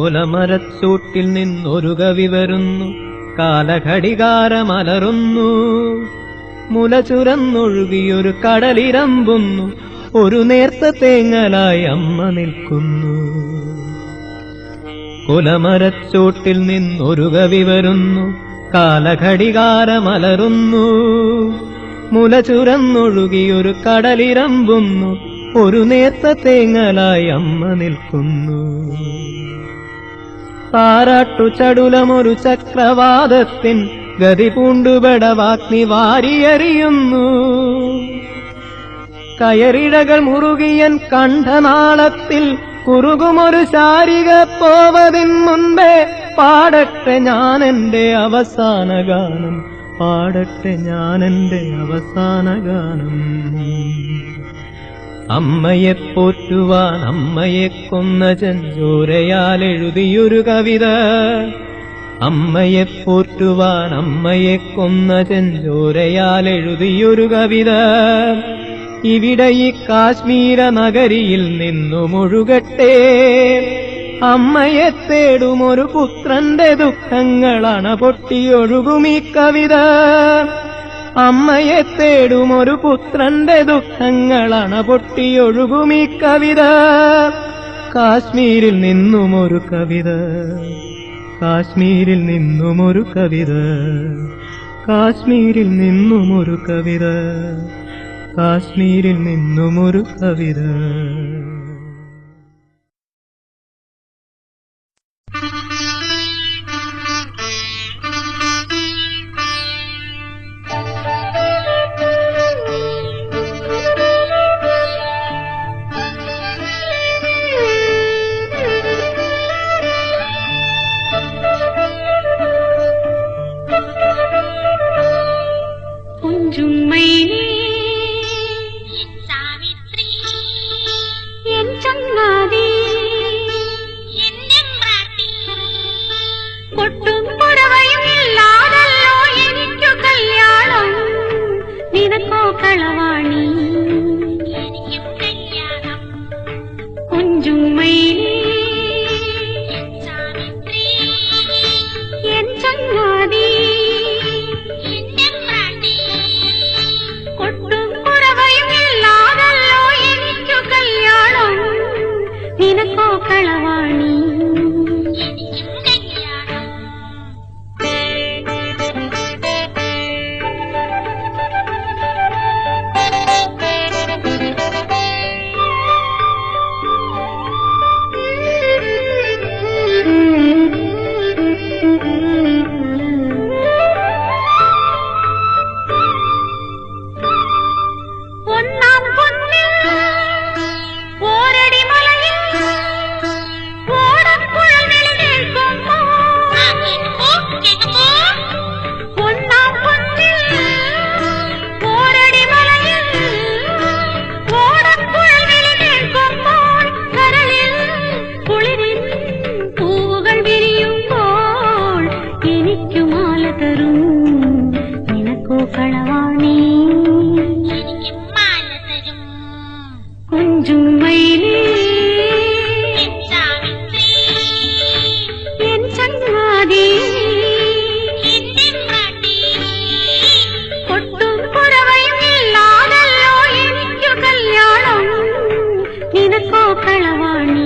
കുലമരച്ചൂട്ടിൽ നിന്നൊരു കവി വരുന്നു കാലഘടികാരമലറുന്നു. മുല ചുരന്നൊഴുകിയൊരു കടലിരമ്പുന്നു ഒരു നേർത്ത തേങ്ങലായി അമ്മ നിൽക്കുന്നു. കുലമരച്ചൂട്ടിൽ നിന്നൊരു കവി വരുന്നു കാലഘടികാരമലറുന്നു. മുല ചുരന്നൊഴുകിയൊരു കടലിരമ്പുന്നു ഒരു നേർത്ത തേങ്ങലായി അമ്മ നിൽക്കുന്നു. താരാട്ടു ചടുലമൊരു ചക്രവാദത്തിൻ ഗതി പൂണ്ടുപെടവാഗ്നി വാരിയറിയുന്നു. കയറിഴകൾ മുറുകിയൻ കണ്ഠനാളത്തിൽ കുറുകുമൊരു ശാരിക പോവതിൻ മുൻപേ പാടട്ടെ ഞാൻ അവസാന ഗാനം പാടട്ടെ ഞാൻ അവസാന ഗാനം. അമ്മയെ പോറ്റുവാൻ അമ്മയെ കൊന്ന ചെഞ്ചൂരയാൽ എഴുതിയൊരു കവിത. അമ്മയെ പോറ്റുവാൻ അമ്മയെ കൊന്ന ചെഞ്ചൂരയാൽ എഴുതിയൊരു കവിത. ഇവിടെ ഈ കാശ്മീര നഗരിയിൽ നിന്നു മുഴുകട്ടെ. അമ്മയെ തേടും ഒരു പുത്രന്റെ ദുഃഖങ്ങളാണ് പൊട്ടിയൊഴുകും ഈ കവിത. അമ്മയെ തേടും ഒരു പുത്രന്റെ ദുഃഖങ്ങളാണ് പൊട്ടിയൊഴുകും ഈ കവിത. കാശ്മീരിൽ നിന്നും ഒരു കവിത. കാശ്മീരിൽ നിന്നും ഒരു കവിത. കാശ്മീരിൽ നിന്നും ഒരു കവിത. കാശ്മീരിൽ നിന്നും ഒരു കവിത. களவாணி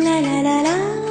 la la la la.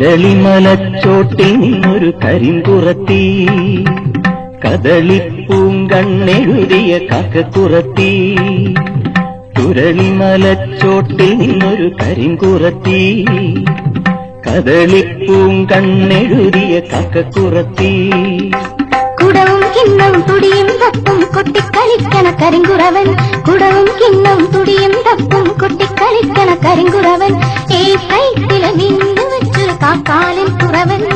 Murali மலச்சோட்டில் நின்னொரு கரிந்துரத்தி கதளி பூங்கண்ணெழுதிய காக்க குரத்தி തുരളി മലച്ചോട്ടിൽ നിന്നൊരു കരിങ്കുറത്തി കദളിപ്പൂം കണ്ണെഴുതിയ കക്കക്കുറത്തി കുടവും കിണ്ണവും തുടിയും തപ്പും കൊട്ടിക്കളിക്കണ കരിങ്കുറവൻ കുടവും കിണ്ണവും തുടിയും തപ്പും കൊട്ടിക്കളിക്കണ കരിങ്കുറവൻ ഏ കൈത്തില നിന്നും காக்காலன் புறவன்.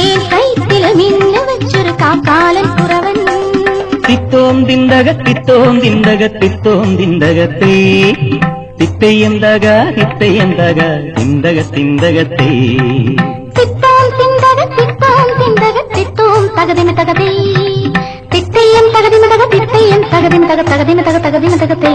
ஏன் கைத்தில மின்ன வச்சொரு காக்காலன் புறவன்? தித்தோம் திந்தக தித்தோம் திந்தக தித்தோம் திந்தகத்தை. தித்தையந்தக தித்தையந்தக திந்தக திந்தகத்தை. தித்தோம் திந்தக தித்தோம் திந்தக தித்தோம் தகதின தகதை தித்தையம் தகதின தக தித்தையம் தகதின தக தகதின தக தகதின தகத்தை.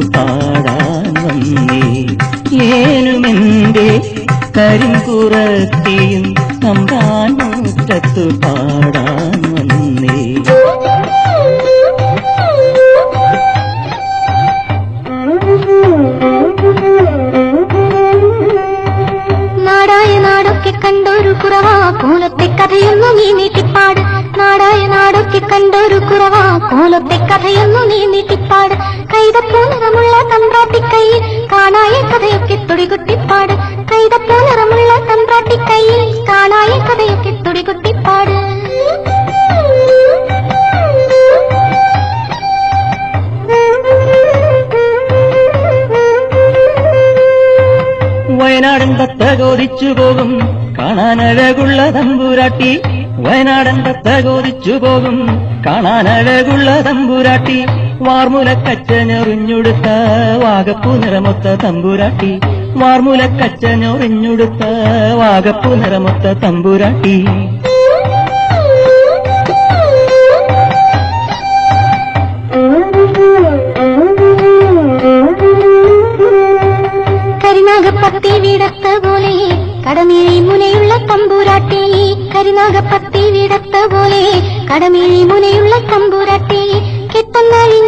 പാടാൻ വന്നേ. ഏനുമെന്റെ തമ്പാൻ മുറ്റത്ത് പാടാൻ വന്നേ. കണ്ടൊരു കുറവാ കോലത്തെ കഥയൊന്നു നീ നീട്ടിപ്പാട്. നാടായ നാടൊക്കെ കണ്ടൊരു കുറവാ കോലത്തെ കഥയൊന്നു നീ നീട്ടിപ്പാട്. കൈതപ്പൂ നിറമുള്ള തമ്പ്രാട്ടി കാണായ കഥയൊക്കെ തുടികുട്ടിപ്പാട്. കൈതപ്പൂ നിറമുള്ള തമ്പ്രാട്ടി കയ്യിൽ കാണായ കഥയൊക്കെ തുടികുട്ടിപ്പാട്. വയനാടൻ തത്ത കോതിച്ചു പോകും. കാണാനഴകുള്ള തമ്പുരാട്ടി. വയനാടൻ തത്ത കോതിച്ചു പോകും. കാണാനഴകുള്ള തമ്പുരാട്ടി. വാർമുലക്കച്ചഞ്ഞൊറിഞ്ഞുടുത്ത വാഗപ്പു നിറമൊത്ത തമ്പുരാട്ടി. വാർമുലക്കച്ചഞ്ഞൊറിഞ്ഞുടുത്ത വാഗപ്പു നിറമൊത്ത തമ്പുരാട്ടി. കരിനാഗപ്പത്തി വീടത്ത പോലെ കടമേഴി മുനയുള്ള തമ്പൂരാട്ടി. കരിനാഗപ്പത്തി വീടത്ത പോലെ കടമേഴി മുനയുള്ള തമ്പൂരാട്ടി. നിലത്തുമുട്ടും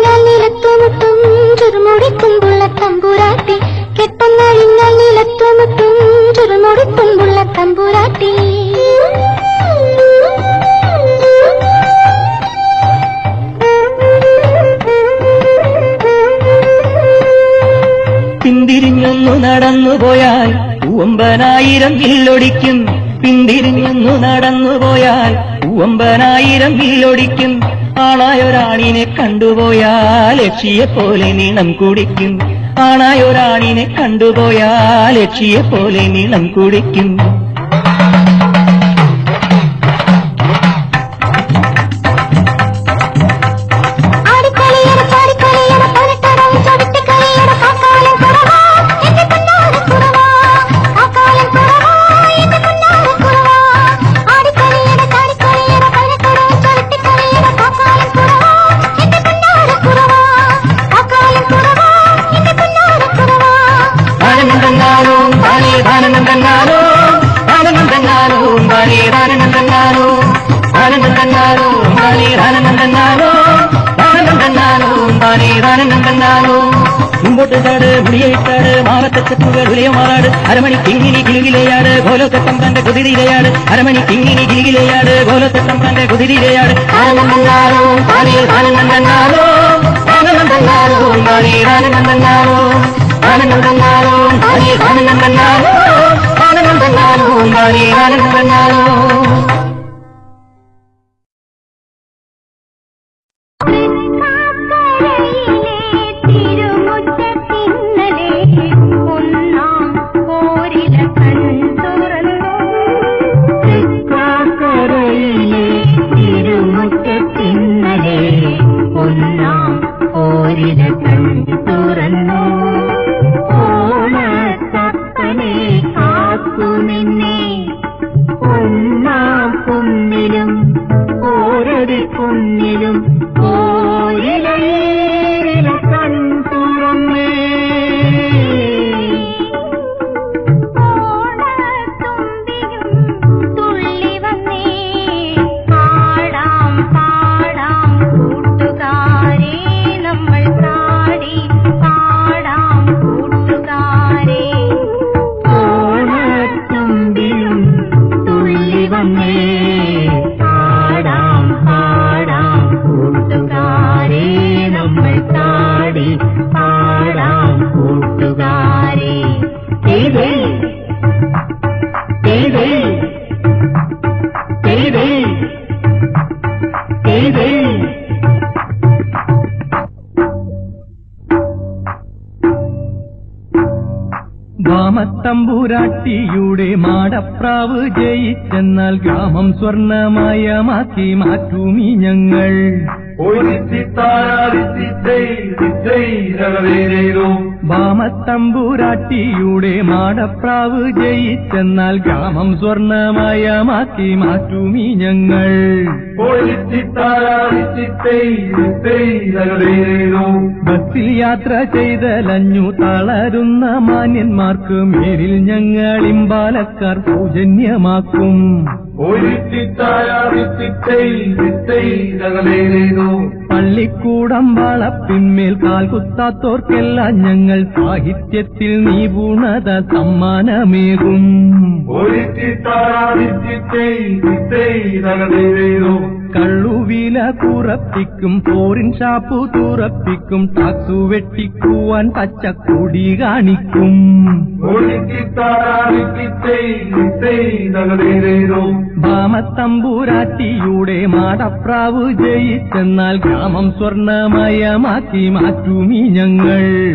ചുരുമുടിത്തുമ്പുള്ള തമ്പൂരാട്ടി. കെട്ടന്നാഴിഞ്ഞാൽ നിലത്തുമുട്ടും ചുരുമുടിത്തുമ്പുള്ള തമ്പുരാട്ടി. പിന്തിരിഞ്ഞൊന്നു നടന്നുപോയാൽ പൂവമ്പനായിരം വില്ലൊടിക്കും. പിന്തിരിഞ്ഞൊന്നു നടന്നുപോയാൽ പൂവമ്പനായിരം വില്ലൊടിക്കും. ആണായൊരാണിനെ കണ്ടുപോയാൽ ലക്ഷിയെ പോലെ നീളം കുടിക്കും. ആണായൊരാണിനെ കണ്ടുപോയാൽ ലക്ഷിയെ പോലെ നീളം കുടിക്കും. ചാട് മുടിയേറ്റാട് മാറത്തെ ചെപ്പുകൾ ഉലയമാറാട് അരമണി കിങ്ങിനി കിളുകിലയാട് ഗോലോത്തട്ടം തന്റെ കുതിരിയിലയാട് അരമണി കിങ്ങിനി കിളുകിലയാട് ഗോലോത്തട്ടം തന്റെ കുതിരിയിലയാട് ആനന്ദനാലോ താനേ ആനന്ദനാലോ ആനന്ദനാലോ താനേ ആനന്ദനാലോ ആനന്ദനാലോ താനേ ജയിച്ചെന്നാൽ ഗ്രാമം സ്വർണമയമാക്കി മാറ്റുമി ഞങ്ങൾ. ഭാമത്തമ്പുരാട്ടിയുടെ മാടപ്രാവ് ജയിച്ചെന്നാൽ ഗ്രാമം സ്വർണമയമാക്കി മാറ്റുമി ഞങ്ങൾ. ബസ്സിൽ യാത്ര ചെയ്തലഞ്ഞു തളരുന്ന മാന്യന്മാർക്ക് മേലിൽ ഞങ്ങൾ ഇമ്പാലക്കാർ പൂജന്യമാക്കും. പള്ളിക്കൂടം വളപ്പിന്മേൽ കാൽകുത്താത്തോർക്കെല്ലാം ഞങ്ങൾ സാഹിത്യത്തിൽ നിപുണത സമ്മാനമേകും. കള്ളുവില കുറപ്പിക്കും പോറിൻ ഷാപ്പു തുറപ്പിക്കും ടാക്സു വെട്ടിക്കുവാൻ പച്ചക്കൂടി കാണിക്കും. ഭാമത്തമ്പൂരാട്ടിയുടെ മാടപ്രാവ് ജയിച്ചെന്നാൽ ഗ്രാമം സ്വർണമയമാക്കി മാറ്റുമി ഞങ്ങൾ.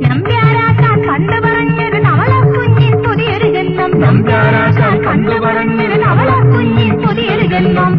ജന്മം നമ്പ്യാരാശാൻ കണ്ടു പറഞ്ഞൊരു നവളക്കുഞ്ഞിൻ പുതിയൊരു ജന്മം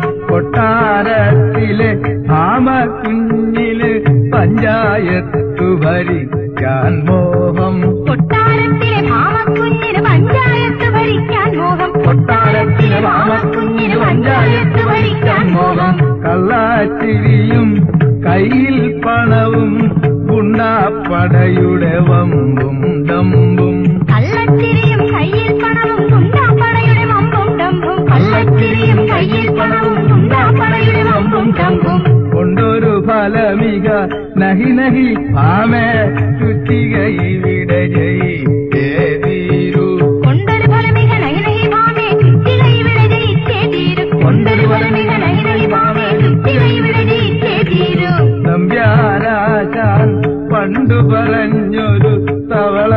പണ്ടു പറഞ്ഞൊരു തവള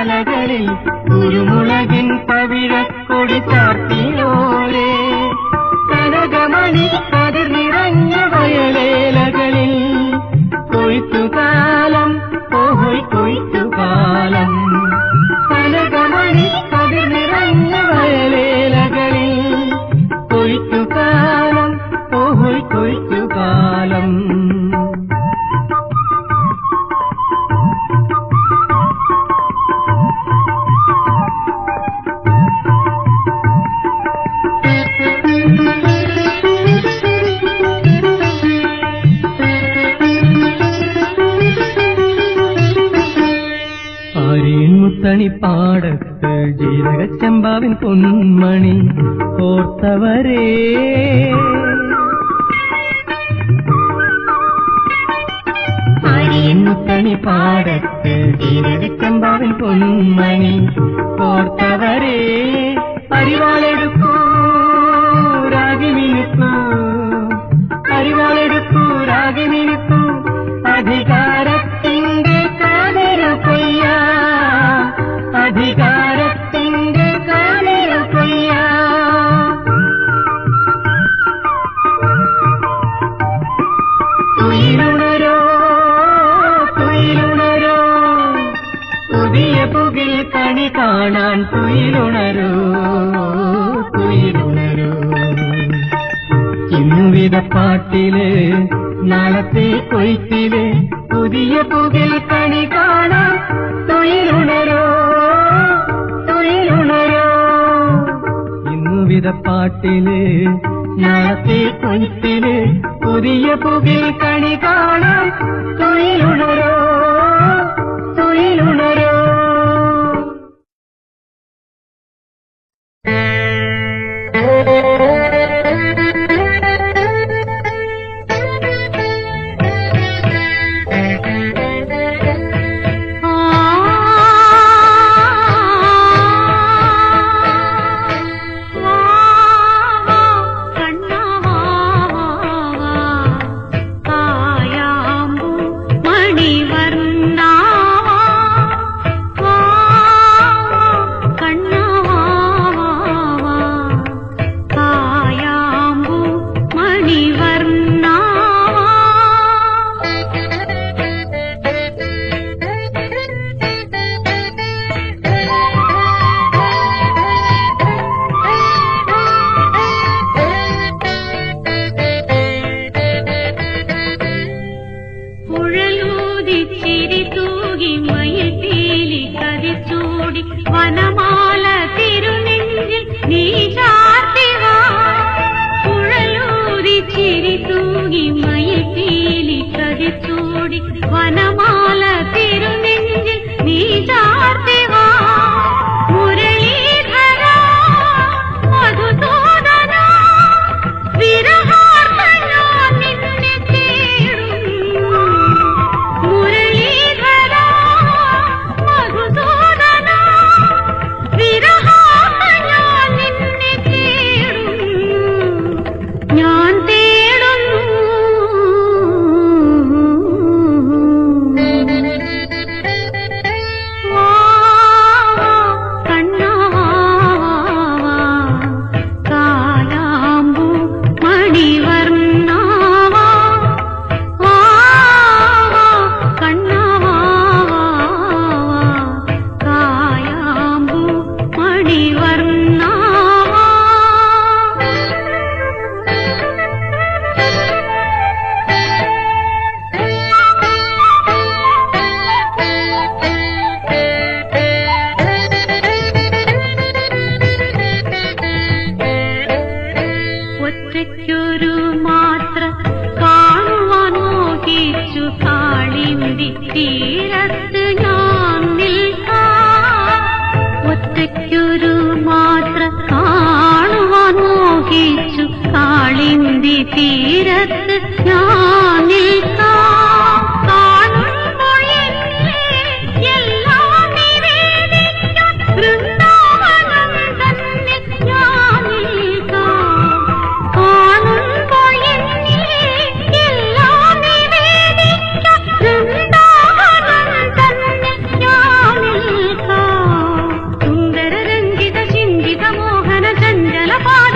മലകളിൽ കുരുമുളകിൻ പവിഴക്കൊടി താർത്ത மலரே முத்தணி பாடத்தில் தீரதிக்கம்பாவின் பொன்மணி போர்த்தவரே. அறிவாளெடுக்கும் തുയിലുണരൂ തുയിലുണരൂ ഇന്നുവിത പാട്ടിൽ നാളത്തെ കൊയ്ത്തിൽ പുതിയ പുകിൽ കണി കാണാം. തുയിലുണരോ തുയിലുണരോ ഇന്നുവിധ പാട്ടിൽ നാളത്തെ കൊയ്ത്തിൽ പുതിയ പുകിൽ കണി കാണാം. തുയിലുണരോ തുയിലുണരോ பாட